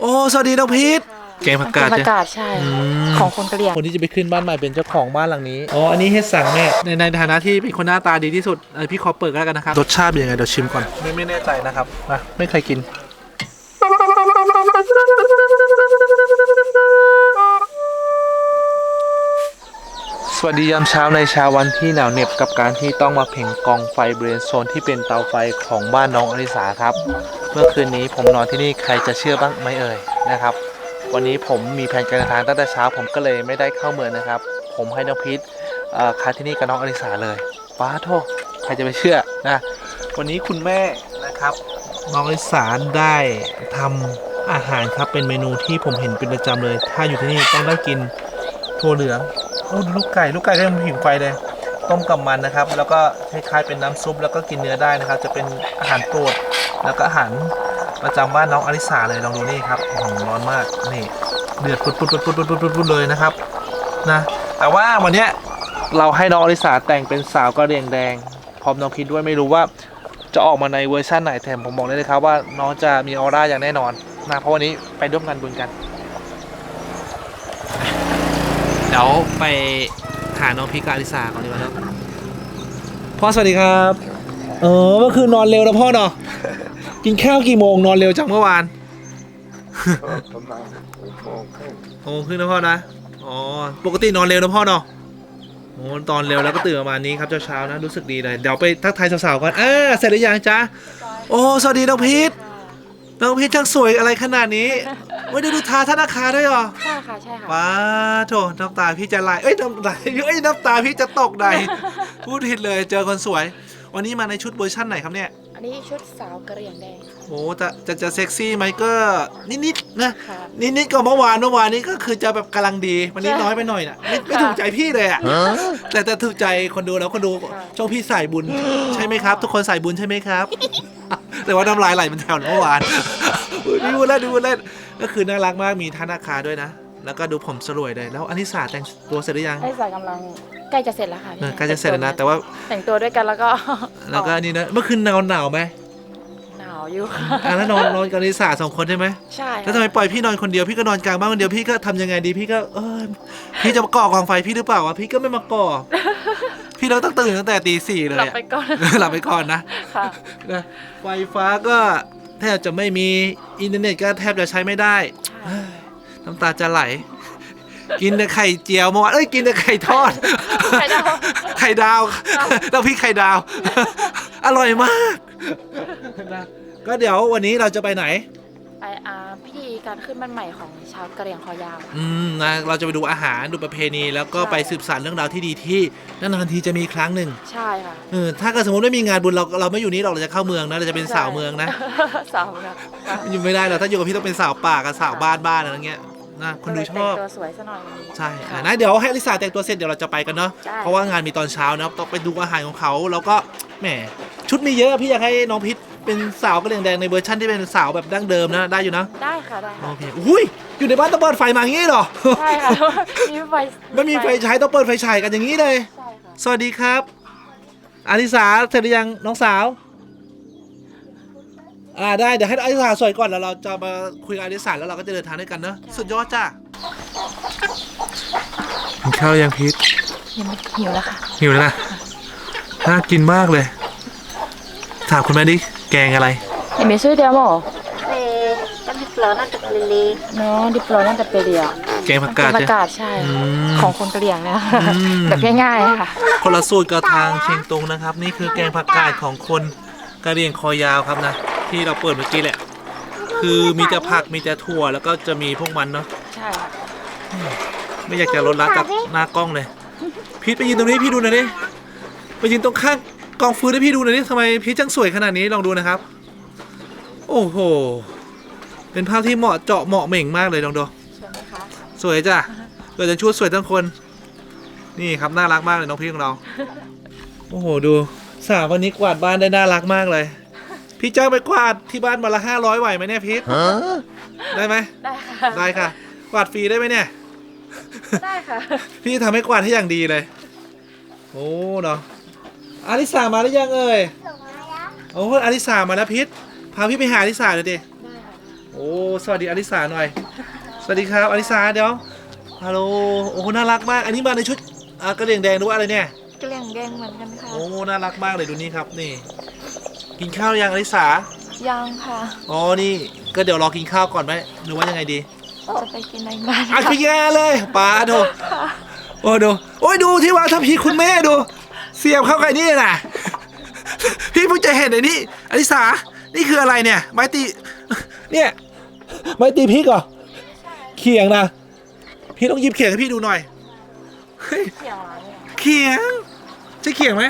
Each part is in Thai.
โอ้ สวัสดีน้องพีทแกงผักกาดผัใช่กกาดใช่อืมของคนกะเหรี่ยงคนที่จะไปขึ้นบ้านใหม่เป็นเจ้าของบ้านหลังนี้ อ๋อ อันนี้เฮ็ดสั่งแม่ในในฐานะที่เป็นคนหน้าตาดีที่สุดเออพี่ขอเปิดก็แล้วกันนะครับ รสชาติเป็นยังไงเดี๋ยวชิมก่อน ไม่ไม่แน่ใจนะครับ มา ไม่เคยกิน สวัสดียามเช้าในเช้าวันที่หนาวเหน็บกับการที่ต้องมาเพ่งกองไฟบริเวณโซนที่เป็นเตาไฟของบ้านน้องอลิสาครับ เมื่อคืนนี้ผมนอนที่นี่ใครจะเชื่อบ้างไหมเอ่ยนะครับ วันนี้ผมมีแผนการเดินทางตั้งแต่เช้าผมก็เลยไม่ได้เข้าเมืองนะครับ ผมให้น้องพีทค้าที่นี่กับน้องอลิสาเลยป้าโทษใครจะไปเชื่อนะวันนี้คุณแม่นะครับน้องอลิสาได้ทำอาหารครับเป็นเมนูที่ผมเห็นเป็นประจำเลย ถ้าอยู่ที่นี่ต้องได้กินถั่วเหลืองโอ้ลูกไก่ลูกไก่ก็ยังผิวไฟเลยต้มกับมันนะครับ แล้วก็คล้ายๆเป็นน้ำซุปแล้วก็กินเนื้อได้นะครับ จะเป็นอาหารโปรด แล้วก็อาหารประจำบ้านน้องอลิสาเลยลองดูนี่ครับร้อนมากนี่เดือดปุดปุดปุดปุดปุดปุดปุดเลยนะครับนะแต่ว่าวันเนี้ยเราให้น้องอลิสาแต่งเป็นสาวกระเรียงแดง พร้อมน้องคิดด้วยไม่รู้ว่าจะออกมาในเวอร์ชั่นไหนแถมผมบอกได้เลยครับว่าน้องจะมีออร่าอย่างแน่นอนนะเพราะวันนี้ไปร่วมงานบุญกันเดี๋ยวไปหาน้องพิกาลิสาก่อนดีกว่าเนาะพ่อสวัสดีครับ เออเมื่อคืนนอนเร็วนะพ่อเนาะ กินข้าวกี่โมงนอนเร็วจังเมื่อวานประมาณหกโมงครึ่งโอ้ขึ้นนะพ่อนะอ๋อปกตินอนเร็วนะพ่อเนาะโอ้ตอนเร็วแล้วก็ตื่นประมาณนี้ครับเช้าๆนะรู้สึกดีเลยเดี๋ยวไปทักทายสาวๆก่อนอ่าเสร็จหรือยังจ๊ะโอ้สวัสดีน้องพีทน้องพีทช่างสวยอะไรขนาดนี้ไม่ได้ดูทาธนาคารด้วยเหรอใช่ค่ะใช่ค่ะว้าโถน้ำตาพี่จะไหลเอ้ยน้ำไหลเอ้ยน้ำตาพี่จะตกใดพูดผิดเลยเจอคนสวย วันนี้มาในชุดเวอร์ชั่นไหนครับเนี่ยอั นนี้ชุดสาวกะเหรี่ยงแดงโอ้จะจะจะเซ็กซี่ไหมก็นิดๆนะค่ะนิดๆก็เมื่อวานเมื่อวานนี้ก็คือจะแบบกำลังดีวันนี้น้อยไปหน่อยนะไม่ไม่ถูกใจพี่เลยอะแต่แต่ถูกใจคนดูแล้วคนดูค่ะช่องพี่สายบุญใช่ไหมครับ ทุกคนสายบุญใช่ไหมครับ แต่ว่าน้ำลายไหลมันแถวเมื่อวานอุ๊ยดูเล่นดูเล่นก็คือน่ารักมากมีธนาคารด้วยนะ แล้วก็ดูผมสลวยเลยแล้วอนิสาแต่งตัวเสร็จหรือยังให้สายกำลัง ใกล้จะเสร็จแล้วค่ะเออใกล้จะเสร็จแล้วนะ แต่ว่าแต่งตัวด้วยกันแล้วก็แล้วก็นี่นะเมื่อคืนนอนหนาวไหมหนาวอยู่ค่ะอะแล้วนอนนอนกับอนิสาสองคนใช่ไหมใช่แล้วทำไมปล่อยพี่นอนคนเดียวพี่ก็นอนกลางบ้านคนเดียวพี่ก็ทำยังไงดีพี่ก็เออพี่จะมาก่อกองไฟพี่หรือเปล่าวะพี่ก็ไม่มาก่อ พี่เราต้องตื่นตั้งแต่ตีสี่เลยหลับอะไปก่อนหลับไปก่อนนะ ค่ะ นะไฟฟ้าก็แทบจะไม่มีอินเทอร์เน็ตก็แทบจะใช้ไม่ได้ใช่น้ำตาจะไหล กินแต่ไข่เจียวเมื่อวานเอ้ยกินแต่ไข่ทอด ไข่ดาว ไข่ดาวแล้วพี่ไข่ดาว อร่อยมากนะก็เดี๋ยววันนี้เราจะไปไหน ไปอาพิธีการขึ้นบ้านใหม่ของชาวกะเหรี่ยงคอยาว อืมนะเราจะไปดูอาหารดูประเพณีแล้วก็ใช่ไปสืบสานเรื่องราวที่ดีที่นานๆทีจะมีครั้งหนึ่งใช่ค่ะ เออถ้าเกิดสมมติไม่มีงานบุญเราเราไม่อยู่นี่เราเราจะเข้าเมืองนะเราจะเป็นสาวเมืองนะ สาวเมืองค่ะอยู่ไม่ได้เราถ้าอยู่กับพี่ต้องเป็นสาวป่ากับสาวบ้านบ้านอะไรเงี้ย นะคนดูชอบแต่งตัวสวยซะหน่อยวันนี้ใช่ค่ะอะนะเดี๋ยวให้ลิซ่าแต่งตัวเสร็จเดี๋ยวเราจะไปกันเนาะได้เพราะว่างานมีตอนเช้านะต้องไปดูอาหารของเขาแล้วก็แหมชุดมีเยอะพี่อยากให้น้องพิษเป็นสาวกระเหลี่ยงแดงในเวอร์ชั่นที่เป็นสาวแบบดั้งเดิมนะได้อยู่นะได้ค่ะได้ค่ะโอเคอุ้ยอยู่ในบ้านต้องเปิดไฟมาอย่างงี้เหรอ ใช่ค่ะ มีไฟไม่มีไฟใช้ต้องเปิดไฟฉายกันอย่างนี้เลย ใช่ค่ะสวัสดีครับอาริสาเสร็จหรือยังน้องสาว อ่าได้เดี๋ยวให้อาริสาสวยก่อนแล้วเราจะมาคุยกับอาริสาแล้วเราก็จะเดินทางด้วยกันเนอะสุดยอดจ้ากินข้าวยังพีทยังไม่หิวแล้วค่ะ หิวแล้วนะน่ากินมากเลยถามคุณแม่ดิแกงอะไร E mi sui diamo? Eh, kami flora de lili. No, di Florida de Peria แกงผักกาดผัใช่กกาดใช่ อืมของคนกะเหรี่ยงเนี่ยอืม แบบง่ายๆค่ะ คนละสูตรกับทางเชียงตุงนะครับ นี่คือแกงผักกาดของคนกะเหรี่ยงคอยาวครับนะ ที่เราเปิดเมื่อกี้แหละ คือมีแต่ผักมีแต่ถั่วแล้วก็จะมีพวกมันเนาะใช่ค่ะไม่อยากจะลดละจากหน้ากล้องเลยพีทไปยืนตรงนี้พี่ดูหน่อยดิไปยืนตรงข้างกองฟืนให้พี่ดูหน่อยดิทำไมพีทจังสวยขนาดนี้ลองดูนะครับ โอ้โหเป็นภาพที่เหมาะเจาะเหมาะเหม่งมากเลยลองดูสวยไหมคะสวยจ้ะเกิดจะชุดสวยทั้งคน นี่ครับน่ารักมากเลยน้องพี่ของเรา โอ้โหดูสาววันนี้กวาดบ้านได้น่ารักมากเลย พี่จ้างไปกวาดที่บ้านมาละห้าร้อยไหวไหมเนี่ยพีทได้ไหมได้ค่ะ ได้ค่ะ กวาดฟรีได้ไหมเนี่ย ได้ค่ะ พี่ทำให้กวาดให้อย่างดีเลย โอ้เนาะอาริสามาหรือยังเอ่ยโอ้อาริสามาแล้วพิษพาพี่ไปหาอาริสาเลยดิได้ค่ะโอ้สวัสดีอลิสาหน่อย สวัสดีครับอลิสาเดี๋ยวฮัลโหลโอ้น่ารักมาก อันนี้มาในชุดอ่ากระเหลี่ยงแดงหรือว่าอะไรเนี่ยกระเหลี่ยงแดงเหมือนกันค่ะโอ้น่ารักมากเลยดูนี่ครับนี่ กินข้าวหรือยังอลิสายังค่ะอ๋อนี่ก็เดี๋ยวรอกินข้าวก่อนไหมหรือว่ายังไงดีจะไปกินในบ้านอะพี่แย่เลยป้าดูโอ้ดูโอ้ยดูที่ว่าถ้าพี่คุณแม่ดู เสียบเข้าไปนี่น่ะ พี่เพิ่งจะเห็นไอ้นี่อลิสานี่คืออะไรเนี่ย ไม้ตี เนี่ย ไม้ตีพริกเหรอเขียงนะพี่ต้องหยิบเขียงให้พี่ดูหน่อยเฮ้ยเขียวอะไรเนี่ยเขียงใช่เขียงไหม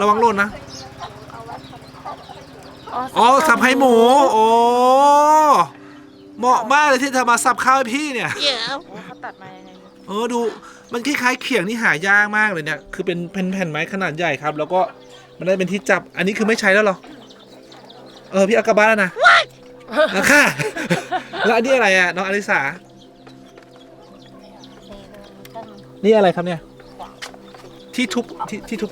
ระวังหล่นนะ อ๋อสับไข่หมูโอ้เหมาะมากเลยที่จะมาสับข้าวให้พี่เนี่ยโอ้เขาตัดมายังไงเออดูมันคล้ายๆเขียงที่หายากมากเลยเนี่ยคือเป็นแผ่นๆไม้ขนาดใหญ่ครับ แล้วก็มันได้เป็นที่จับอันนี้คือไม่ใช้แล้วเหรอเออพี่เอากลับบ้านแล้วนะนะค่ะ แล้วอันนี้อะไรอะน้องอลิสานี่อะไรครับเนี่ย ที่ทุบที่ที่ทุบ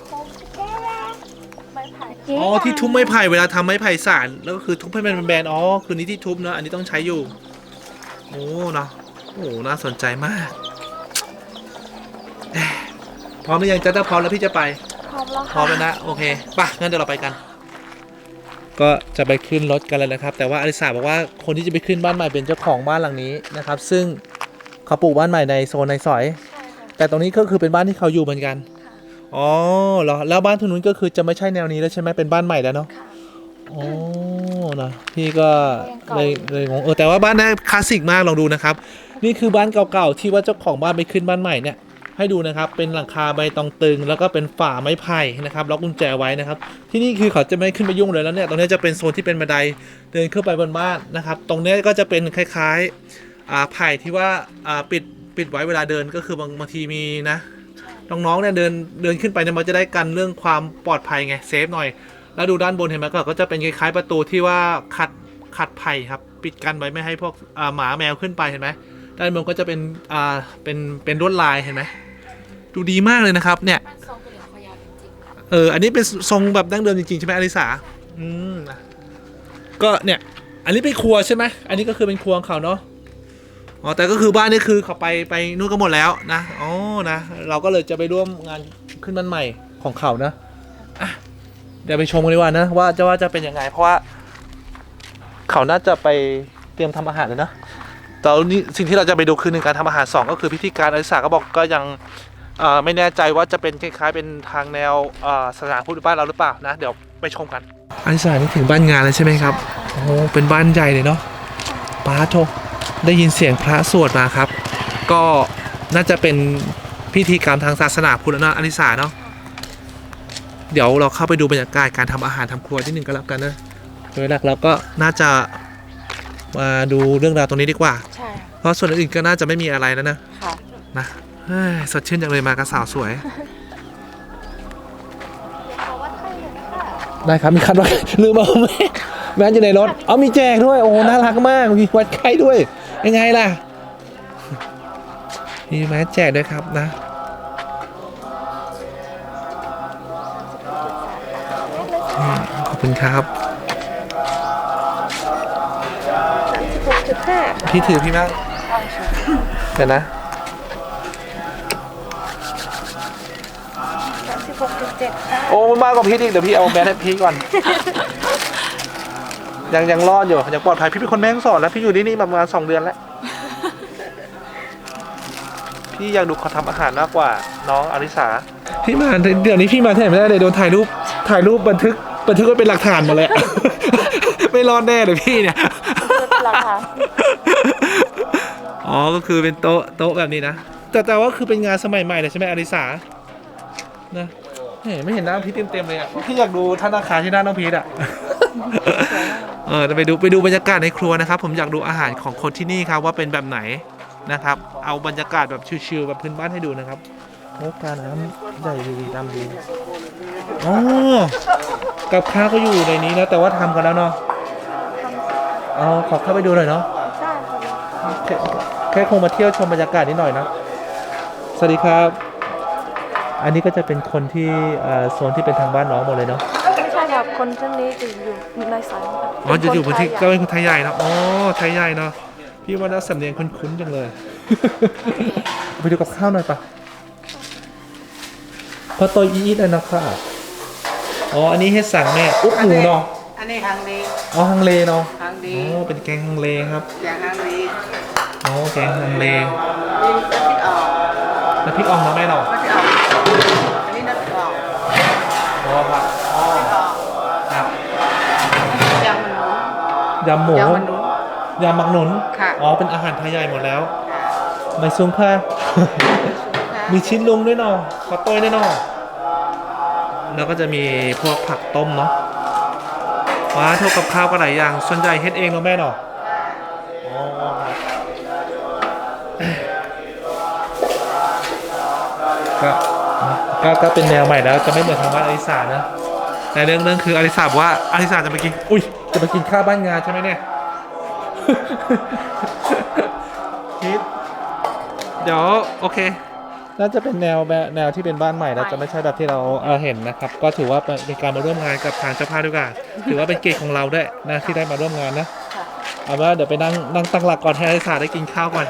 อ๋อที่ทุบไม้ไผ่เวลาทำไม้ไผ่สารแล้วก็คือทุบให้มันเป็นแบนๆอ๋อคือนี้ที่ทุบเนอะอันนี้ต้องใช้อยู่โอ้เนาะโอ้น่าสนใจมากเอ๊ะพร้อมหรือยังจ๊ะถ้าพร้อมแล้วพี่จะไป พร้อมแล้วพร้อค่ะมแล้วนะโอเคไป่ะงั้นเดี๋ยวเราไปกัน ก็จะไปขึ้นรถกันแล้วนะครับ แต่ว่าอลิสาบอกว่าคนที่จะไปขึ้นบ้านใหม่เป็นเจ้าของบ้านหลังนี้นะครับ ซึ่งเขาปลูกบ้านใหม่ในโซนในซอยแต่ตรงนี้ก็คือเป็นบ้านที่เขาอยู่เหมือนกัน อ๋อเหรอแล้วบ้านทุนนู้นก็คือจะไม่ใช่แนวนี้แล้วใช่ไหมเป็นบ้านใหม่แล้วเนาะค่ะ อ๋อนะพี่ก็เลยเลยงงเออแต่ว่าบ้านนี้คลาสสิกมากลองดูนะครับ นี่คือบ้านเก่าๆที่ว่าเจ้าของบ้านไปขึ้นบ้านใหม่เนี่ย ให้ดูนะครับเป็นหลังคาใบตองตึง แล้วก็เป็นฝาไม้ไผ่นะครับล็อกกุญแจไว้นะครับ ที่นี่คือเขาจะไม่ขึ้นไปยุ่งเลยแล้วเนี่ยตรงนี้จะเป็นโซนที่เป็นบันไดเดินขึ้นไปบนบ้านนะครับ ตรงนี้ก็จะเป็นคล้ายๆอ่าไผ่ที่ว่าอ่าปิดปิดไว้เวลาเดินก็คือบางบางทีมีนะ น้องๆเนี่ยเดินเดินขึ้นไปเนี่ยมันจะได้กันเรื่องความปลอดภัยไงเซฟหน่อย แล้วดูด้านบนเห็นไหมก็ก็จะเป็นคล้ายๆประตูที่ว่าขัดขัดไผ่ครับปิดกันไว้ไม่ให้พวกอ่าหมาแมวขึ้นไปเห็นไหมด้านบนก็จะเป็นอ่าเป็นเป็นลวดลายเห็นไหมดูดีมากเลยนะครับ เนี่ยบ้านทรงกระเหลี่ยงคอยาวจริงๆค่ะเอออันนี้เป็นทรงแบบดั้งเดิมจริงๆใช่ไหมอลิสาอืมนะก็เนี่ยอันนี้เป็นครัวใช่ไหมอันนี้ก็คือเป็นครัวของเขาเนาะ อ๋อแต่ก็คือบ้านนี่คือเขาไปไปนู่นกันหมดแล้วนะอ๋อนะเราก็เลยจะไปร่วมงานขึ้นบ้านใหม่ของเขานะอะเดี๋ยวไปชมกันดีกว่านะว่าจะว่าจะเป็นยังไงเพราะว่าเขาน่าจะไปเตรียมทำอาหารแล้วนะแต่นนี้สิ่งที่เราจะไปดูคือหนึ่งการทำอาหารสองก็คือพิธีการอลิสาก็บอกก็ยังไม่แน่ใจว่าจะเป็นคล้ายๆเป็นทางแนวศาสนาพุทธบ้านเราหรือเปล่านะเดี๋ยวไปชมกันอลิสานี่ถึงบ้านงานแล้วใช่ไหมครับโอ้เป็นบ้านใหญ่เลยเนาะป้าโท ได้ยินเสียงพระสวดมาครับ ก็น่าจะเป็นพิธีกรรมทางศาสนาพุทธนะอลิสาเนาะเดี๋ยวเราเข้าไปดูบรรยากาศการทำอาหารทำครัวที่หนึ่งก็แล้วกันนะโดยหลักเราก็น่าจะมาดูเรื่องราวตรงนี้ดีกว่า ใช่ค่ะเพราะส่วนอื่นๆก็น่าจะไม่มีอะไรแล้วนะค่ะนะเฮ้ยสดชื่นจังเลยมากับสาวสวย ได้ครับมีคันว่าลืมเอาแม่แม่อยู่ในรถ เอามีแจกด้วย โอ้ น่ารักมาก มีวัดไข้ด้วย ยังไงล่ะมีแมสแจกด้วยครับนะอืมขอบคุณครับพี่ถือพี่มั่งเดี๋ยวนะสิบหกจุดเจ็ดค่ะ โอ้มันมากกว่าพี่อีกเดี๋ยวพี่เอาแมสให้พี่ก่อน ยังยังรอดอยู่ยังปลอดภัยพี่เป็นคนแม่ฮ่องสอนแล้วพี่อยู่ที่นี่มาประมาณสองเดือนแล้ว พี่อยากดูเขาทำอาหารมากกว่า น้องอลิสาพี่มาเดี๋ยวนี้พี่มาที่ไหนไม่ได้เลยโดนถ่ายรูปถ่ายรูปบันทึกบันทึกไว้เป็นหลักฐานหมาเลย ไม่รอดแน่เลยพี่เนี่ยเป็นราคาอ๋อก็คือเป็นโต๊ะโต๊ะแบบนี้นะแต่แต่ว่าคือเป็นงานสมัยใหม่เลยใช่ไหมอลิสานะเห็นไม่เห็นหน้าน้องพีทเต็มๆเลยอะพี่อยากดูธนาคารที่หน้าน้องพีทอะ เออไปดูไปดูบรรยากาศในครัวนะครับ ผมอยากดูอาหารของคนที่นี่ครับว่าเป็นแบบไหนนะครับ เอาบรรยากาศแบบชิลๆแบบพื้นบ้านให้ดูนะครับโอ้การน้ำใหญ่ดีดำดีอ๋อกับข้าวก็อยู่ในนี้นะแต่ว่าทำกันแล้วเนาะเอาขอเข้าไปดูหน่อยเนาะใช่ค่ะแค่แค่คงมาเที่ยวชมบรรยากาศนิดหน่อยนะสวัสดีครับ อันนี้ก็จะเป็นคนที่เอ่อโซนที่เป็นทางบ้านน้องหมดเลยเนาะไม่ใช่ ครับคนท่านนี้จะอยู่ในสายครับอ๋อจะอยู่พื้นที่ก็เป็นคนไทยใหญ่เนาะอ๋อไทยใหญ่เนาะพี่ว่าน่าสำเนียงคุ้นๆจังเลย ไปดูกับข้าวหน่อยปะพอตัวอีดเลยนะค่ะอ๋ออันนี้ให้สั่งแม่อุ๊บหมูเนาะอันนี้หางดีอ๋อฮังเลเนาะหางดีอ๋อเป็นแกงฮังเลครับอย่างหางดีอ๋อแกงฮังเลน้ำพริกออกแล้วพริกอ่องนะแม่เนาะ น้ำพริกออกอันนี้น้ำพริกออก อ๋อครับอ๋อ พริกออก ครับ ยำมันหนู ยำหมูยำมันหนูยำมักหนุนค่ะอ๋อเป็นอาหารไทยใหญ่หมดแล้วค่ะไม่ซุ้งค่ะค่ะมีชิ้นลุงด้วยเนาะข้าวต้ยด้วยเนาะแล้วก็จะมีพวกผักต้มเนาะว้าเท่ากับข้าวก็หลายอย่างส่วนใหญ่เฮ็ดเองเนาะแม่เนาะอ๋อครับก็ก็ก็เป็นแนวใหม่แล้วจะไม่เหมือนทางบ้านอลิสานะ แต่เรื่องเรื่องคืออลิสาบอกว่าอลิสาจะไปกิน อุ้ย จะไปกินข้าวบ้านงานใช่ไหมเนี่ย คิด เดี๋ยวโอเค น่าจะเป็นแนวแบบแนวที่เป็นบ้านใหม่แล้วจะไม่ใช่แบบที่เราเอ่อเห็นนะครับ ก็ถือว่าเป็นการมาร่วมงานกับทางเจ้าภาพด้วยกัน ถือว่าเป็นเกียรติของเราด้วยนะที่ได้มาร่วมงานนะค่ะเอาเป็นว่าเดี๋ยวไปนั่งนั่งตั้งหลักก่อนให้อาริสาได้กินข้าวก่อน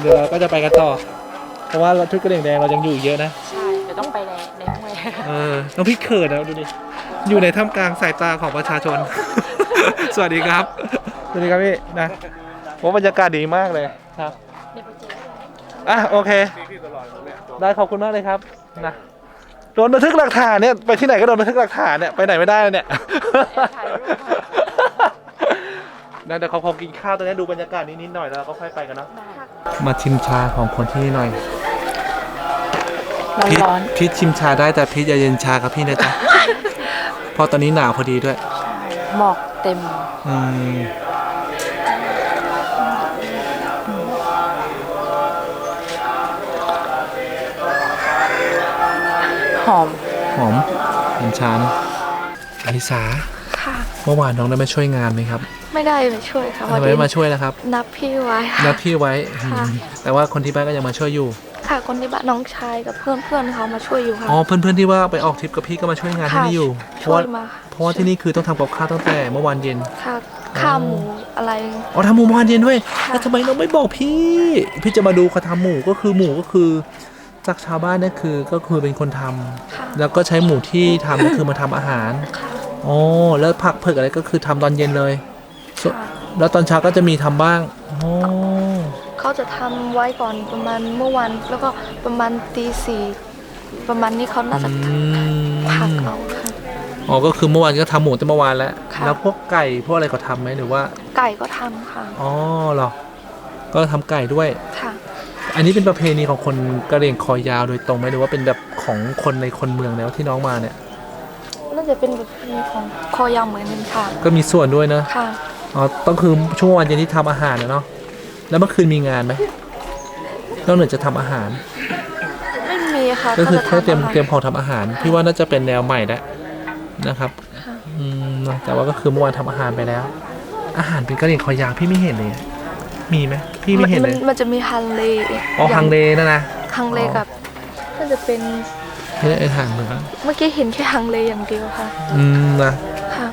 เดี๋ยวเราก็จะไปกันต่อ เพราะว่าชุดกระเด่งแดงเรายังอยู่อีกเยอะนะ ใช่เดี๋ยวต้องไปในในห้วย เออน้องพี่เขินนะดูดิ อยู่ในท่ามกลางสายตาของประชาชน สวัสดีครับ สวัสดีครับพี่นะผมบรรยากาศดีมากเลยครับเดี๋ยวไปเจออะโอเค ได้ขอบคุณมากเลยครับนะโดนบันทึกหลักฐานเนี่ยไปที่ไหนก็โดนบันทึกหลักฐานเนี่ยไปไหนไม่ได้เลยเนี่ยถ่ายรูปมานะเดี๋ยวเขาคงกินข้าวตอนนี้ดูบรรยากาศนิดๆหน่อยแล้วก็ค่อยไปกันเนาะได้มาชิมชาของคนที่นี่หน่อยร้อนพีทร้อนพีทชิมชาได้แต่พีทอย่าเย็นชากับพี่นะจ๊ะ เพราะตอนนี้หนาวพอดีด้วย หมอกเต็ม อืมหอม หอมเย็นชานะอลิสาค่ะ เมื่อวานน้องได้มาช่วยงานไหมครับไม่ได้มาช่วยค่ะทำไมไม่มาช่วยนะครับ นับพี่ไว้ค่ะ นัดพี่ไว้ค่ะอืมแต่ว่าคนที่บ้านก็ยังมาช่วยอยู่ ค่ะคนที่บ้านน้องชายกับเพื่อนเพื่อนๆเขามาช่วยอยู่ค่ะ อ๋อเพื่อนๆที่ว่าไปออกทริปกับพี่ก็มาช่วยงานที่ค่ะนี่อยู่เพราะช่วว่ายมาเพราะว่าที่นี่คือต้องทำกับข้าวตั้งแต่เมื่อวานเย็น ค่ะข้าวหมูอะไร อ๋อทำหมูเมื่อวานเย็นด้วยค่ะ แล้วทำไมน้องไม่บอกพี่ พี่จะมาดูเขาทำหมูก็คือหมูก็คือ จากชาวบ้านเนี่ยคือก็คือเป็นคนทำค่ะแล้วก็ใช้หมูที่ทำก็คือมาทำอาหารค่ะอ๋อแล้วผักเผือกอะไรก็คือทำตอนเย็นเลยส่วนค่ะแล้วตอนเช้าก็จะมีทำบ้างอ๋อ เขาจะทำไว้ก่อนประมาณเมื่อวันแล้วก็ประมาณตีสี่ประมาณนี้เขาน่าจะอืมผักเอาค่ะอ๋อก็คือเมื่อวานก็ทำหมูแต่เมื่อวานแล้วค่ะแล้วพวกไก่พวกอะไรเขาทำไหมหรือว่า ไก่ก็ทำค่ะอ๋อเหรอก็ทำไก่ด้วยค่ะ อันนี้เป็นประเพณีของคนกะเหรี่ยงคอยาวโดยตรงไหมหรือว่าเป็นแบบของคนในคนเมืองแล้วที่น้องมาเนี่ยน่าจะเป็นแบบนี้ของคอยาวเหมือนกันค่ะ ก็มีส่วนด้วยเนอะค่ะอ๋อต้องคือช่วงวันเย็นที่ทำอาหารนะเนาะ แล้วเมื่อคืนมีงานไหมนอกเหนือจะทำอาหาร ไม่มีค่ะก็คือขาแค่จะเตรียมทำอาหารเตรียมของทำอาหารพี่ว่าน่าจะเป็นแนวใหม่แล้วนะครับค่ะอืมแต่ว่าก็คือเมื่อวานทำอาหารไปแล้ว อาหารเป็นกะเหรี่ยงคอยาวพี่ไม่เห็นเลยมีไหมพี่ไม่เห็นเลยมันจะมีฮังเลอ๋อฮังเลนะนะฮังเลกับน่าจะเป็นไม่ได้อาหารเหมือนกันเมื่อกี้เห็นแค่ฮังเลอย่างเดียวค่ะ อืมนะค่ะ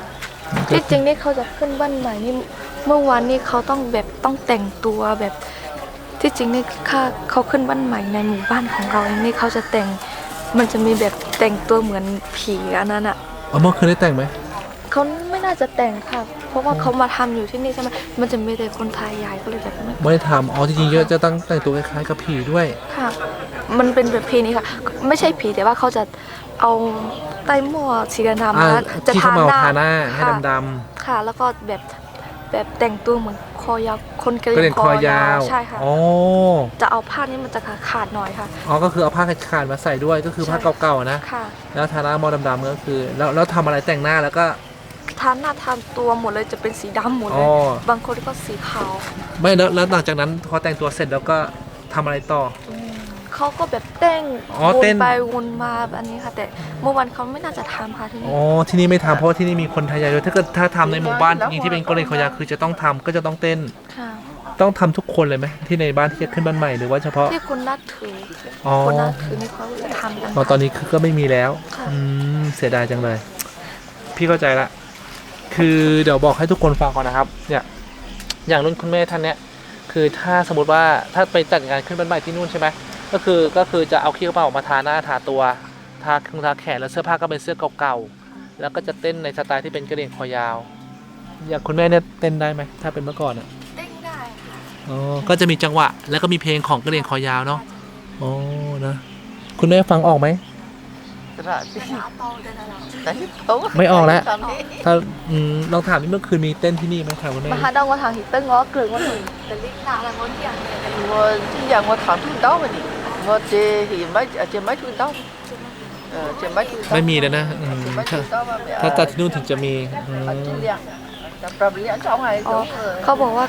ที่จริงนี่เขาจะขึ้นบ้านใหม่นี่ เมื่อวานนี่เขาต้องแบบต้องแต่งตัวแบบที่จริงนี่ค่าเขาขึ้นบ้านใหม่ในหมู่บ้านของเราเองนี่เขาจะแต่งมันจะมีแบบแต่งตัวเหมือนผีอันนั้นอะอ๋อเมื่อคืนได้แต่งไหมเขาไม่น่าจะแต่งค่ะ เพราะว่าเขามาทำอยู่ที่นี่ใช่ไหมมันจะมีแต่คนไทยใหญ่ก็เลยแบบไม่ไม่ได้ทำอ๋อจริงๆเยอะจะตั้งแต่งตัวคล้ายๆกับผีด้วย ค่ะ มันเป็นแบบผีนี้ค่ะ ไม่ใช่ผีแต่ว่าเขาจะเอาไต้หม้อสีดำๆอ่าแล้วจะที่ทาเขาหมาน้าทาหน้าให้ค่ะดำค่ะ แล้วก็แบบ แบบแต่งตัวเหมือนคอยาวคนกระๆก็เหเรีรี่ยยนงคอยาวใช่ค่ะอ๋อจะเอาผ้านี้มันจะขาดๆหน่อยค่ะ อ๋อก็คือเอาผ้าขาดๆมาใส่ด้วยก็คือผ้าใช่เก่าๆนะค่ะ แล้วทาหน้ามอดำๆก็คือ แล้วแล้วทำอะไรแต่งหน้าแล้วก็ทาหน้าทาตัวหมดเลยจะเป็นสีดำหมดอ๋เลอย บางคนก็สีขาว ไม่แล้วแล้วหลังจากนั้นพอแต่งตัวเสร็จแล้วก็ทำอะไรต่อ เขาก็แบบเต้นอ๋อวเต้น นไปวนมาแบบนี้ค่ะ แต่เมื่อวันเขาไม่น่าจะทำค่ะที่นี่ อ๋อที่นี่ไม่ทำเพราะว่าที่นี่มีคนไทยเยอะถ้าเกิดถ้าทำในหมู่บ้านจริงๆที่เป็นกะเหรี่ยงคอยาวคือจะต้องทำก็จะต้องเต้นค่ะ ต้องทำทุกคนเลยไหมที่ในบ้านที่จะขึ้นบ้านใหม่หรือว่าเฉพาะ ที่คุณนัดถืออ๋อคนนัดถือนี่เขาจะทำกันอ๋อตอนนี้คือก็ไม่มีแล้ว ค่ะอืมเสียดายจังเลย พี่เข้าใจละ คือเดี๋ยวบอกให้ทุกคนฟังก่อนนะครับ เนี่ย อย่างรุ่นคุณแม่ท่านเนี้ย คือถ้าสมมติว่าถ้าไปจัดงานขึ้นบ้านใหม่ที่นู่นใช่ไหม ก็คือก็คือจะเอาขี้กระเป๋ามาทาหน้าทาตัวทาเครื่องทาแขนแล้วเสื้อผ้าก็เป็นเสื้อเก่าๆแล้วก็จะเต้นในสไตล์ที่เป็นกระเหรี่ยงคอยาว อย่างคุณแม่เนี่ยเต้นได้ไหมถ้าเป็นเมื่อก่อนอะเต้นได้ค่ะอ๋อก็จะมีจังหวะ แล้วก็มีเพลงของกระเหรี่ยงคอยาวเนาะอ๋อนะคุณแม่ฟังออกไหม Dạ, chứ. เอาเปาเดินอะไร Đấy, không. ไม่ออกแล้ว Không đi. ถ้าอืมลองถามนี่เมื่อคืนมีเต้นที่นี่ไหมครับคุณแม่มาหาดองว่าทางหิเติ้งง้อกลืนว่าหนึ่งแต่ลิกหนาละงอนอย่างเนี่ย Ngồi, chứ giờ ngồi thẳng thuốc đó mà đi. Ngồi chê thì mấy, à, chê mấy thuốc đó. Ờ, chê mấy thuốc đó. ไม่มีแล้วนะอืม Chê mấy ถ้า thuốc đó mà mẹ- ถ้าจัดที่นู่นถึงจะมีอืม Ở trên liền. Tập tập liền trong này, Ờ. đúng rồi. เขาบอกว่า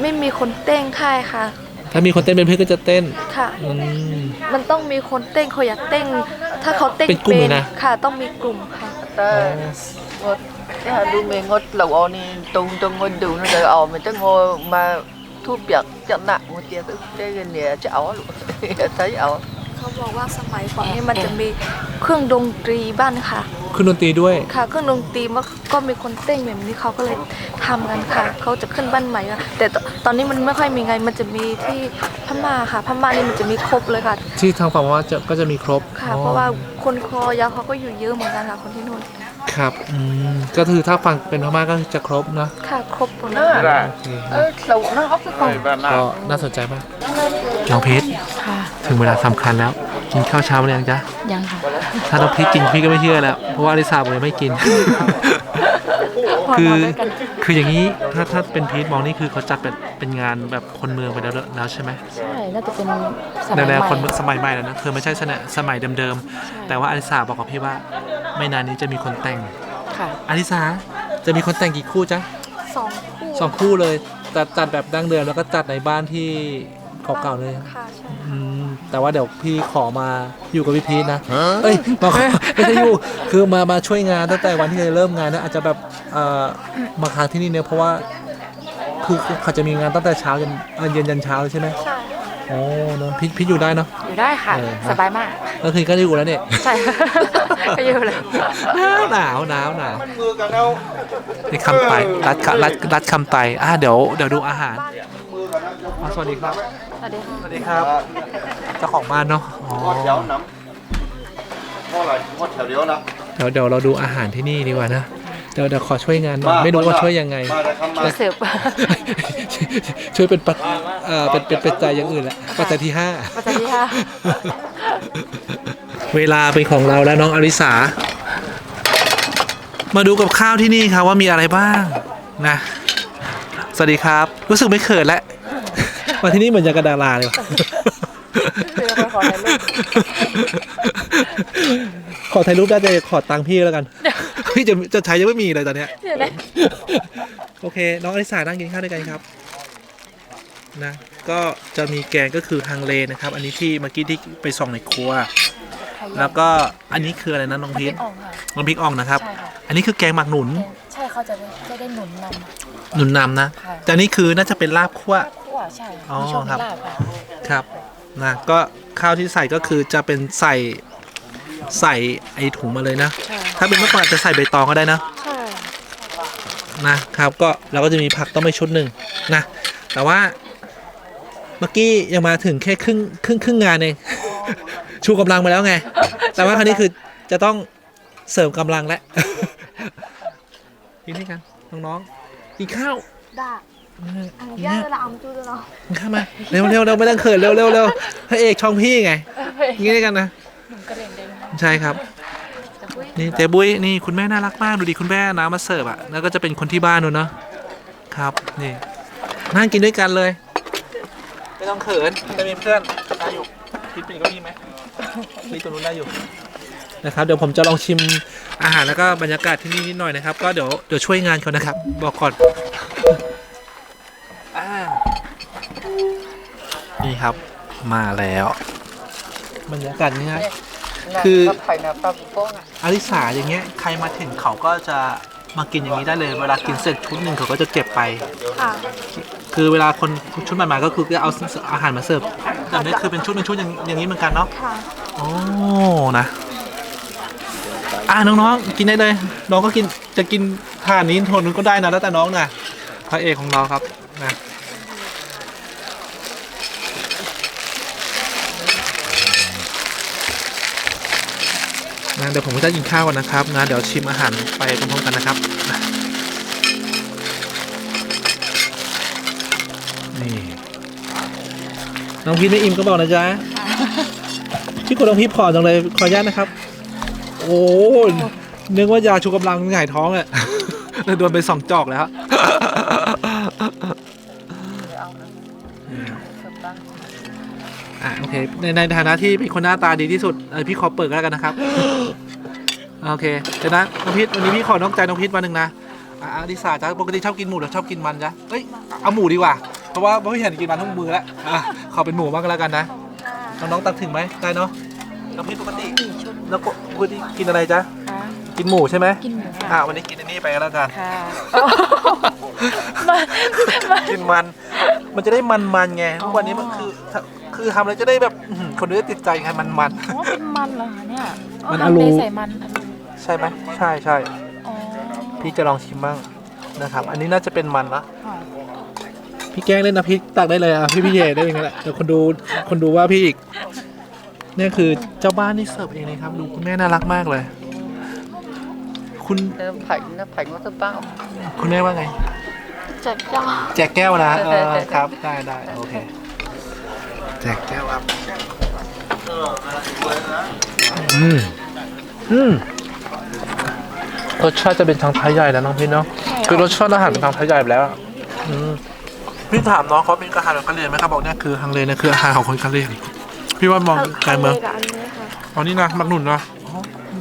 ไม่มีคนเต้นค่ายค่ะ ถ้ามีคนเต้นเป็นเพื่อนก็จะเต้นค่ะ อืมมันต้องมีคนเต้นเขาอยากเต้น ถ้าเขาเต้นเป็นกลุ่มเลยนะ ค่ะ ต้องมีกลุ่มค่ะ Ta ngồi, cái hà đu mẹ ngồi lẩu ổ này, tung tung ngồi đủ nó đời ổ, mình ta ngồi mà thu biệt chậm nặng một tia cái cái cái này chắc ổ luôn. Thấy ổ. เขาบอกว่าสมัยก่อนนี่มันจะมีเครื่องดนตรีบ้านค่ะ ขึ้นดนตรีด้วย ค่ะ เครื่องดนตรีมันก็มีคนเต้นแบบนี้เขาก็เลยทำกันค่ะ เขาจะขึ้นบ้านใหม่อะแต่ตตอนนี้มันไม่ค่อยมีไง มันจะมีที่พม่าค่ะพม่านี่มันจะมีครบเลยค่ะ ที่ทางฝั่งว่าจะก็จะมีครบค่ะอ๋อเพราะว่าคนคอยาวเขาก็อยู่เยอะเหมือนกันค่ะคนที่นู่น ครับอืมก็คือถ้าฟังเป็นพม่าก็จะครบนะค่ะครบหมดเลย Nó ได้ โอเค Ơ, lẩu nó ốc cái con. ก็น่าสนใจมากน้องเพชรค่ะ ถึงเวลาสำคัญแล้ว กินข้าวเช้าหรือยังจ๊ะ ยังค่ะ ถ้าน้องพีชกินพี่ก็ไม่เชื่อแล้ว เพราะว่าอลิซาบอกยังไม่กิน พอคืนออนด้วยกัน คืออย่างนี้ถ้าถ้าเป็นพีทมองนี่คือเขาจัดเป็นเป็นงานแบบคนเมืองไปแล้วแล้วใช่ไหมใช่ น่าจะเป็นสในมัยแนวใหม่คนสมัยใหม่แล้วนะคือไม่ใช่สมัยสมัยเดิมๆแต่ว่าอลิซาบอกกับพี่ว่า ไม่นานนี้จะมีคนแต่งค่ะอลิซาจะมีคนแต่งกี่คู่จ๊ะสองคู่สองคู่เลยจัดจัดแบบดั้งเดิมแล้วก็จัดในบ้านที่เก่าๆเลยค่ะใช่อืมแต่ว่าเดี๋ยวพี่ขอมาอยู่กับพี่พีทนะเอ้ยมาขอไม่ใช่อยู่คือมามาช่วยงานตั้งแต่วันที่จะเริ่มงานนะอาจจะแบบเอ่อมาค้างที่นี่เนี่ยเพราะว่าคือคือเขาจะมีงานตั้งแต่เช้าจนเอ่อเย็นยันเช้าเลยใช่ไหม ใช่ โอ้เนอะพี่พี่อยู่ได้เนาะ อยู่ได้ค่ะ เออ สบายมาก ก็คือก็อยู่แล้วเนี่ยใช่ ก็อยู่เลย หนาวหนาวหนาวนี่คำไตรัดรัดรัดคำไตอะเดี๋ยวเดี๋ยวดูอาหารอ๋อสวัสดีครับ สวัสดีค่ะสวัสดีครับ เจ้าของบ้านเนาะอ๋อ ngót chéo nắm ngót lại ngót chéo điếu nè เดี๋ยวเดี๋ยวเราดูอาหารที่นี่ดีกว่านะเดี๋ยวเดี๋ยวขอช่วยงานหน่อยไม่รู้ว่าช่วยยังไงมาจะทำมาเสิร์ฟช่วยเป็นปัจเอ่อเป็นเป็นเป็นใจยอย่างอื่นแหละปัจจัยที่ห้า ปัจจัยที่ห้าเวลาเป็นของเราแล้วน้องอลิสา มาดูกับข้าวที่นี่ครับว่ามีอะไรบ้างนะ สวัสดีครับ รู้สึกไม่เขินแล้วมาที่นี่เหมือนยางกระดาราเลยว่ะ เรือไปขอถ่ายรูปขอถ่ายรูปได้แต่ขอตังค์พี่แล้วกันพี่จะจะใช้ยังไม่มีเลยตอนเนี้ย เดี๋ยวนะโอเค น้องอลิสานั่งกินข้าวด้วยกันครับนะก็จะมีแกงก็คือฮังเลนะครับ อันนี้ที่เมื่อกี้ที่ไปส่องในครัว แล้วก็อันนี้คืออะไรนะน้องพีทอ่องค่ะ น้ำพริกอ่องนะครับ ใช่ค่ะ อันนี้คือแกงหมักหนุนใช่เขาจะได้จะได้หนุนนหนุนนำนะค่ะ แต่อันนี่คือน่าจะเป็นลาบคั่วำคั่วใช่อ๋อมีโชคครับมีลาบค่ะ ครับ นะก็ข้าวที่ใส่ก็คือจะเป็นใส่ใส่ไอถุงมาเลยนะ ใช่ถ้าเป็นเมื่อก่อนอาจจะใส่ใบตองก็ได้นะ ใช่นะครับก็เราก็จะมีผักต้มไปชุดหนึ่งนะแต่ว่าเมื่อกี้ยังมาถึงแค่ครึ่งครึ่งครึ่งงานเอง ชูกำลังมาแล้วไง แต่ว่าคราวนี้คือจะต้องเสริมกำลังแล้ว กินด้วยกันน้องๆกินข้าว ได้อันนี้ ย่าจะเอาจูด้วยเนาะข้ามาเร็วเร็วเร็วไม่ต้องเขินเร็วเร็วเร็วพระเอกช่องพี่ไงกินด้วยกันนะหนุนกระเด็นเด้งใช่ครับนี่เจ๊บุ้ยนี่คุณแม่น่ารักมากดูดิคุณแม่น้ำมาเสิร์ฟอะแล้วก็จะเป็นคนที่บ้านนู้นเนาะครับนี่นั่งกินด้วยกันเลยไม่ต้องเขินจะมีเพื่อนได้อยู่คิดเป็นก็มีไหมมีตัวนู้นได้อยู่นะครับเดี๋ยวผมจะลองชิมอาหารแล้วก็บรรยากาศที่นี่นิดหน่อยนะครับ ก็เดี๋ยวเดี๋ยวช่วยงานก่อนนะครับ บอกก่อน ครับ มาแล้วบรรยากาศนี้นะคือ Nó phải là tao phố nè อลิสาอย่างเงี้ยใครมาถึงเขาก็จะมากินอย่างนี้ได้เลยเวลากินเสร็จชุดหนึ่งเขาก็จะเก็บไปค่ะคือเวลาคนชุดใหม่ๆก็คือจะเอาอาหารมาเสิร์ฟแบบนี้คือเป็นชุดเป็นชุดอย่างอย่างนี้เหมือนกันเนาะค่ะโอ้นะอะน้องๆกินได้เลย น้องก็กินจะกินทานนี้โทนนู้นก็ได้นะแล้วแต่น้องนะพระเอกของเราครับนะ เดี๋ยวผมก็จะกินข้าวก่อนนะครับนะเดี๋ยวชิมอาหารไปพร้อมๆกันนะครับ นี่น้องพีทไม่อิ่มก็บอกนะจ๊ะที่คุณน้องพีทผอมจังเลยขออนุญาตนะครับ โอ้ยนึกว่ายาชูกำลังหงายท้องอะเลยโดนไปสองจอกแล้ว อะโอเคในในฐานะที่เป็นคนหน้าตาดีที่สุดเออพี่ขอเปิดก็แล้วกันนะครับ โอเคเดี๋ยวนะน้องพิษวันนี้พี่ขอนอกใจน้องพิษมาหนึ่งนะอะอดิสาจ้ะปกติชอบกินหมูหรือชอบกินมันจ๊ะเอ้ยเอาหมูดีกว่า เพราะว่าพี่เห็นกินมันทุกมือแล้วอะขอเป็นหมูบ้างก็แล้วกันนะน้องๆตักถึงไหมได้เนาะน้องพิษปกติแล้วปกติกินอะไรจ๊ะค่ะกินหมูใช่ไหมกินหมูอะค่ะวันนี้กินอันนี้ไปก็แล้วกันค่ะกินมัน มันจะได้มันมันๆไงทุกวันนี้มันคือ คือทำแล้วจะได้แบบอื้อหือคนดูจะติดใจไงมันมัน อ๋อเป็นมันเหรอคะเนี่ยมันทำอลูเลยใส่มันอลูๆใช่ไหมใช่ใช่อ๋อพี่จะลองชิมบ้างนะครับ อันนี้น่าจะเป็นมันนะค่ะพี่แกล้งเล่นนะพี่ตักได้เลยอะพี่พี่เยได้ยังไงแหละเดี๋ยวคนดูคนดูว่าพี่อีกเนี่ยคือเจ้าบ้านนี่เสิร์ฟเองเลยครับ ดูคุณแม่น่ารักมากเลย คุณ Nó Phạnh nó phạnh nó thơm bao คุณแม่ว่าไง จัดจ้าแจกแก้วนะเออครับได้ได้โอเค แจกแก้วครับ อืม อืมรสชาติจะเป็นทางไทยใหญ่แล้วน้องพี่เนาะ คือรสชาติอาหารเป็นทางไทยใหญ่ไปแล้วอะอืม พี่ถามน้องเขาเป็นอาหารของกะเหรี่ยงไหมครับบอกเนี่ยคือฮังเลเนี่ยคืออาหารของคนกะเหรี่ยง พี่ว่ามองไกลเมืองกับอันนี้ค่ะอ๋อนี่นะมักหนุนเนาะอ๋อ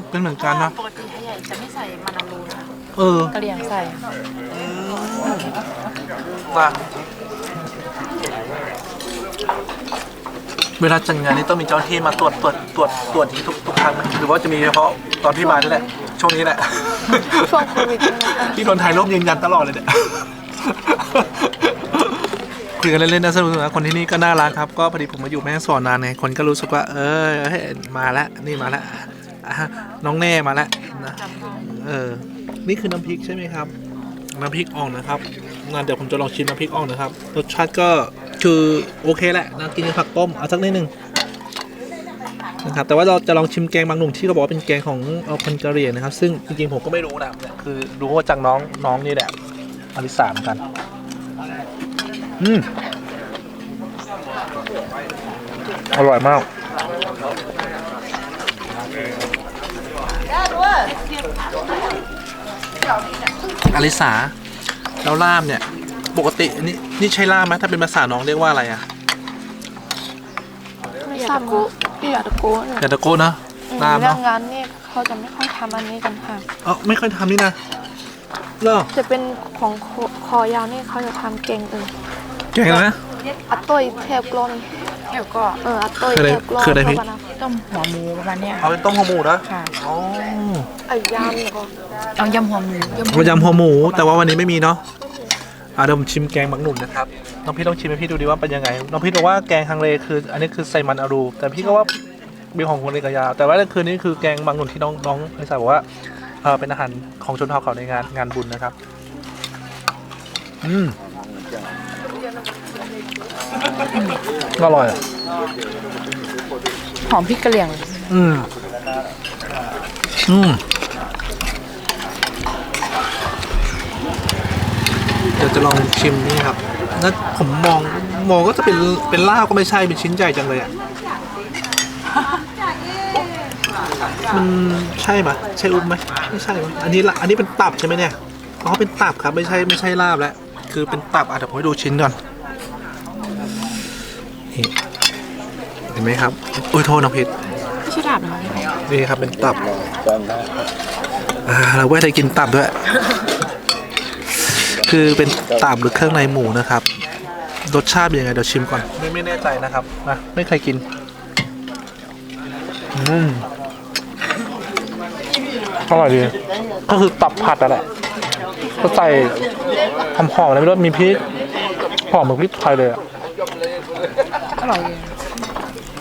เป็นเหมือนกันนะ ปกติไทยใหญ่จะไม่ใส่มันอลูนะเออ กะเหรี่ยงใส่ มา เวลาจัดงานนี่ต้องมีเจ้าหน้าที่มาตรวจตรวจตรวจตรวจที่ทุกทุกครั้งไหมหรือว่าจะมีเฉพาะตอนพี่มานี่แหละ ช่วงนี้แหละ ช่วงโควิดนี่นะคะพี่โดนถ่ายรูปยืนยันตลอดเลยเนี่ย คุยกันเล่นๆนะสนุกๆนะคนที่นี่ก็น่ารักครับก็พอดีผมมาอยู่แม่ฮ่องสอนนานไงคนก็รู้สึกว่า เออเฮ้ยมาแล้วนี่มาแล้วอะน้องแน่มาแล้วนะเออนี่คือน้ำพริกใช่ไหมครับ น้ำพริกอ่องนะครับงั้นเดี๋ยวผมจะลองชิมน้ำพริกอ่องนะครับ รสชาติก็คือโอเคแหละนะกินกับผักต้มเอาสักนิดนึงนะครับแต่ว่าเราจะลองชิมแกงบางหนุ่มที่เขาบอกว่าเป็นแกงของเอ่อคนกะเหรี่ยงนะครับ ซึ่งจริงๆผมก็ไม่รู้นะคือรู้ว่าจากน้องน้องนี่แหละอลิสามกันอืมอร่อยมาก อลิสาแล้วล่ามเนี่ย ปกตินี่นี่ใช่ล่ามไหมถ้าเป็นภาษาน้องเรียกว่าอะไรอะไม่ทราบกูพี่อยากตะโกนอย่าตะโกนนะล่ามเรื่อเนาะงงานนี่เขาจะไม่ค่อยทำอันนี้กันค่ะ เออไม่ค่อยทำนี่นะเหรอจะเป็นของคอคอยาวนี่เขาจะทำเก่งเออเก่งนะอัตโต้ยเทปกลอนเดี๋ย วก็เอออัตโต้ยคืออะไรเทปกลอนคืออะไรพี่เข้ามานะต้มหัวหมูประมาณเนี้ยเอาเป็นต้มหัวหมูนะค่ะอ๋อไอ้ยามเนี่ยก็เอายำหัวหมูยำเรายำหัวหมู แต่ว่าวันนี้ไม่มีเนาะอะเดี๋ยวผมชิมแกงบักหนุ่มนะครับน้องพี่ต้องชิมให้พี่ดูดีว่าเป็นยังไงน้องพี่บอกว่าแกงฮังเลคือ อันนี้คือใส่มันอารู แต่พี่ก็ว่ามีของคนเลกายา แต่ว่าคืนนี้คือแกงบักหนุ่มที่น้องน้องไอสายบอกว่าเออเป็นอาหารของชนเผ่าเขาในงานงานบุญนะครับ อืม อร่อยอะหอมพริกกะเหรี่ยง อืม อืม เดี๋ยวจะลองชิมนี่ครับถ้าผมมองมองก็จะเป็นเป็นลาบก็ไม่ใช่เป็นชิ้นใหญ่จังเลยอะ มันใช่ไหมใช่อุ้มไหมไม่ใช่มั้งอันนี้ละอันนี้เป็นตับใช่ไหมเนี่ย อ๋อเป็นตับครับไม่ใช่ไม่ใช่ลาบแล้ว คือเป็นตับอะเดี๋ยวผมให้ดูชิ้นก่อน นี่เห็นไหมครับ อุ้ยโทษน้องเพชรไม่ใช่ดาบเหรอนี่ครับเป็นตับอ่าเราไม่ได้กินตับด้วย คือเป็นตับหรือเครื่องในหมูนะครับ รสชาติเป็นยังไงเดี๋ยวชิมก่อน ไม่ไม่แน่ใจนะครับนะไม่เคยกิน อืมอร่อยดี ก็คือตับผัดอะแหละ ก็ใส่หอมๆอะไรไม่รู้มีพริกหอมเหมือนพริกไทยเลยอะอ ร่อยดี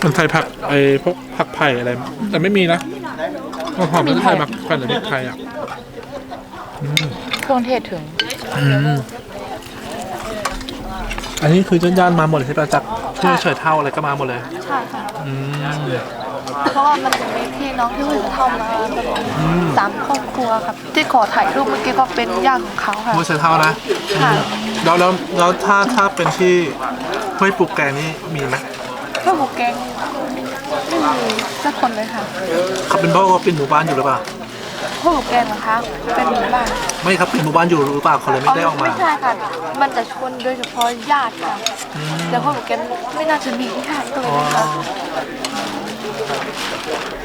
มันใส่ผักไอ้พวกผักไผ่อะไร แต่ไม่มีนะหอมๆไม่ใช่ผักไผ่หรือพริกไทยอะอืมเครื่องเทศถึงอันนี้คือย่านๆมาหมดเลยใช่ปะจากที่เฉยเท่าอะไรก็มาหมดเลยใช่ค่ะอืมเพราะว่ามันจะมีพี่น้องที่อื่นเข้ามาสามครอบครัวครับ ที่ขอถ่ายรูปเมื่อกี้ก็เป็นญาติของเขาค่ะโมเฉยเท่านะค่ะ แล้วแล้วแล้วถ้าถ้าเป็นที่ ห้วยปลูกแกงนี่มีไหมเพื่อหมูแกงไม่มีสักคนเลยค่ะเขาเป็นเพราะว่าเป็นหมู่บ้านอยู่หรือเปล่าพวกหมูแกงเหรอคะเป็นหมู่บ้าน ไม่ครับเป็นหมู่บ้านอยู่หรือเปล่าเขาเลยไม่ได้ออกมาไม่ใช่ค่ะมันจะชนโดยเฉพาะญาติค่ะแต่พวกหมูแกงไม่น่าจะมีญาติก็เลยนะคะ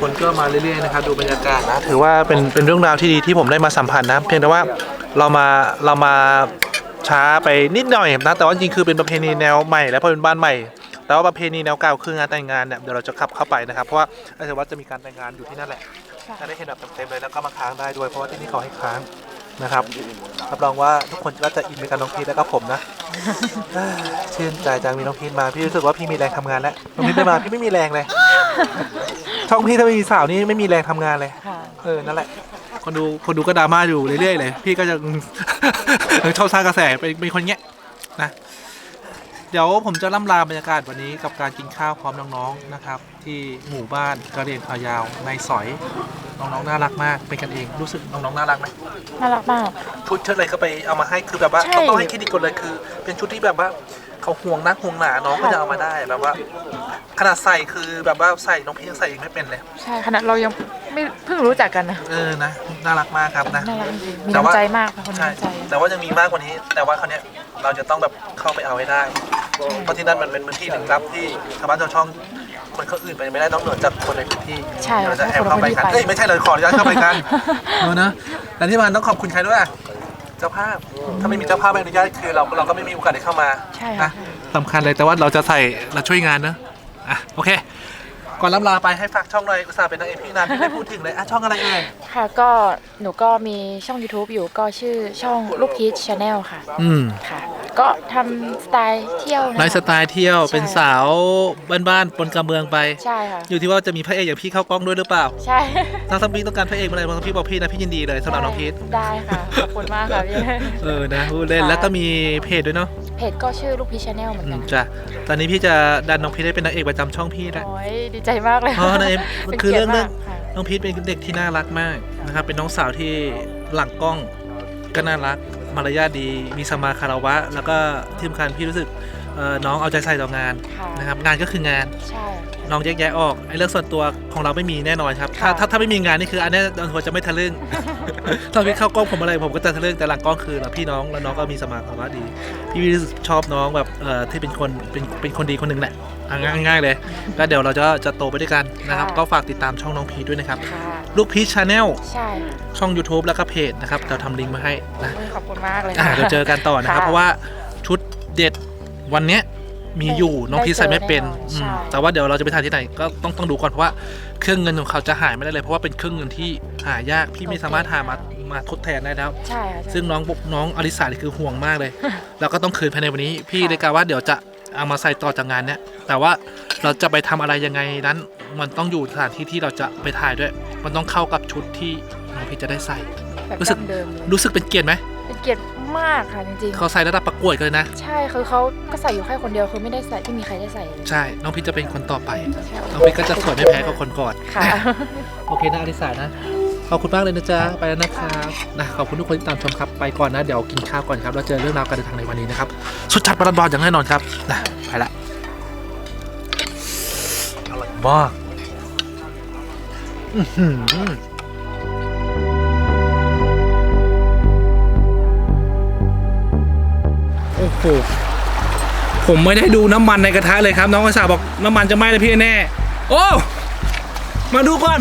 คนก็มาเรื่อยๆนะครับดูบรรยากาศนะถือว่าเป็นเป็นเรื่องราวที่ดีที่ผมได้มาสัมผัสนะ เพียงแต่ว่าเรามาเรามา ช้าไปนิดหน่อยนะแต่ว่าจริงๆคือเป็นประเพณีแนวใหม่และพอเป็นบ้านใหม่แต่ว่าประเพณีแนวเก่าคืองานแต่งงานเนี่ยเดี๋ยวเราจะขับเข้าไปนะครับเพราะว่าอาจารย์วัดจะมีการแต่งงานอยู่ที่นั่นแหละจะได้เห็นแบบเต็มๆเลยแล้วก็มาค้างได้ด้วย เพราะว่าที่นี่เขาให้ค้างนะครับรับรองว่าทุกคนก็จะอินไปกับน้องพีทแล้วก็ผมนะชื่นใจจังมีน้องพีทมาพี่รู้สึกว่าพี่มีแรงทำงานแล้วน้องพีทไม่มาพี่ไม่มีแรงเลยช่องพี่ถ้าไม่มีสาวนี่ไม่มีแรงทำงานเลยค่ะเออนั่นแหละ คนดูคนดูก็ดราม่าอยู่เรื่อยๆเลยพี่ก็จะ ชอบสร้างกระแสเป็นเป็นคนเงี้ยนะเดี๋ยวผมจะล่ำลาบรรยากาศวันนี้กับการกินข้าวพร้อมน้องๆนะครับ ที่หมู่บ้านกระเรียนพายาวในสอยน้องๆน่ารักมากเป็นกันเองรู้สึกน้องๆน่ารักไหมน่ารักมาก ชุดเชิดอะไรก็ไปเอามาให้คือแบบว่าใช่ ต้องต้องให้เครดิตก่อนเลยคือ เป็นชุดที่แบบว่า เขาห่วงนักห่วงหนาน้องก็จะเอามาได้แบบว่า ขนาดใส่คือแบบว่าใส่น้องพี่ยังใส่เองไม่เป็นเลยใช่ขนาดเรายังไม่เพิ่งรู้จักกันนะเออนะน่ารักมากครับนะ น่ารักจริงๆมีแต่ว่า น้ำใจมากค่ะคนใช่น้ำใจแต่ว่ายังมีมากกว่านี้ แต่ว่าคราวเนี้ยเราจะต้องแบบเข้าไปเอาให้ได้ เพราะที่นั่นมันเป็นพื้นที่ลึกลับที่ชาวบ้านชาวช่องคนเขาอื่นไปไม่ได้ต้องเหนือจากคนในพื้นที่ใช่เดี๋ยวเราจะค่ะแอบเข้าไปกันคนในพื้นที่ไปเอ้ยไม่ใช่เลยขออนุญาตเข้าไปกัน เออนะแต่ที่มันต้องขอบคุณใครด้วยอะ เจ้าภาพ ถ้าไม่มีเจ้าภาพไม่อนุญาตคือเราเราก็ไม่มีโอกาสได้เข้ามาใช่ค่ะ นะสำคัญเลยแต่ว่าเราจะใส่เราช่วยงานเนอะอะโอเค ก่อนล้ำลาไปให้ฝากช่องหน่อย อุตส่าห์เป็นนางเอกพี่นานไม่ได้พูดถึงเลยอะช่องอะไรเอ่ย ค่ะก็หนูก็มีช่อง YouTube อยู่ก็ชื่อช่องลูกพีชชาแนลค่ะอืม ค่ะ ก็ทำสไตล์เที่ยวนะคะไลฟ์สไตล์เที่ยวใช่เป็นสาวบ้านๆปนกับเมืองไป ใช่ค่ะ อยู่ที่ว่าจะมีพระเอกอย่างพี่เข้ากล้องด้วยหรือเปล่า ใช่ถ้าทั้งพี่ต้องการพระเอกเมื่อไหร่บางพี่บอกพี่นะพี่ยินดีเลยสำหรับน้องพีทได้ค่ะ ขอบคุณมากค่ะพี่ เออนะพูดเล่นค่ะ แล้วก็มีเพจด้วยเนาะเพจก็ชื่อลูกพีชชาแนลเหมือนอืกัมนจ้ะตอนนี้พี่จะดันน้องพีทให้เป็นนางเอกประจำช่องพี่แล้วโอ้ยดีใจมากเลยเพราะในป็นคือเรื่องกีเรื่ยองติมากค่ะน้องพีทเป็นเด็กที่น่ารักมากนะครับ เป็นน้องสาวที่หลังกล้องก็น่ารัก มารยาทดี มีสมมาคารวะ แล้วก็ที่สำคัญพี่รู้สึก เอ่อน้องเอาใจใส่ต่องานค่ะนะครับงานก็คืองานใช่ น้องแยกแยะออกไอ้เรื่องส่วนตัวของเราไม่มีแน่นอนครับถ้าค่ะ ถ้าถ้าไม่มีงานนี่คืออันนี้อันทัวจะไม่ทะลึ่ง ตอนพี่เข้ากล้องผมอะไรผมก็จะทะลึ่งแต่หลังกล้องคือเราพี่น้องแล้วน้องก็มีสมาคารวะดี พี่รู้สึกชอบน้องแบบเอ่อที่เป็นคนเป็นเป็นคนดีคนหนึ่งแหละอะง่ายง่ายๆเลยก็เดี๋ยวเราจะจะโตไปด้วยกันนะครับค่ะ ก็ฝากติดตามช่องน้องพีชด้วยนะครับค่ะลูกพีชชาแนลใช่ช่อง YouTube แล้วก็เพจนะครับเราทำลิงก์มาให้นะ โอ้ยขอบคุณมากเลยอะค่ะ เดี๋ยวเจอกันต่อนะครับ ค่ะ เพราะว่าชุดเด็ด วันเนี้ยมีอยู่ได้น้องพีชใส่ไม่เป็นได้เจอแน่นอนอืมใช่ แต่ว่าเดี๋ยวเราจะไปถ่ายที่ไหนก็ต้องต้องดูก่อนเพราะว่าเครื่องเงินของเขาจะหายไม่ได้เลยเพราะว่าเป็นเครื่องเงินที่หายากพี่ไม่สามารถหามามาทดแทนได้แล้ว ใช่ค่ะใช่ ซึ่งน้องน้องอลิสานี่คือห่วงมากเลย แล้วก็ต้องคืนภายในวันนี้ พี่เลยกล่าวว่าเดี๋ยวจะเอามาใส่ต่อจากงานเนี้ยแต่ว่าเราจะไปทำอะไรยังไงนั้น มันต้องอยู่สถานที่ที่เราจะไปถ่ายด้วย มันต้องเข้ากับชุดที่น้องพีชจะได้ใส่ แบบรู้สึก ดั้งเดิมเลยรู้สึกเป็นเกียรติไหม เป็นเกียรติมากค่ะจริงเขาใส่ระดับประกวดกันเลยนะ ๆ ใช่คือเขาก็ใส่อยู่แค่คนเดียวคือไม่ได้ใส่ไม่มีใครได้ใส่เลยใช่ น้องพีชจะเป็นคนต่อไปใช่น้องพีชก็จะสวยไม่แพ้กับคนก่อน ค่ะ โอเคนะอลิสานะ ขอบคุณมากเลยนะจ๊ะ ไปแล้วนะครับนะขอบคุณทุกคนที่ตามชมครับ ไปก่อนนะ เดี๋ยวกินข้าวก่อนครับแล้วเจอเรื่องราวการเดินทางในวันนี้นะครับ สุดจัดประหลอดอย่างแน่นอนครับนะไปละอร่อยมากอื้อหือ โหผมไม่ได้ดูน้ำมันในกระทะเลยครับ น้องกระสาบอกน้ำมันจะไหม้เลยพี่แน่ โอ้ มาดูก่อน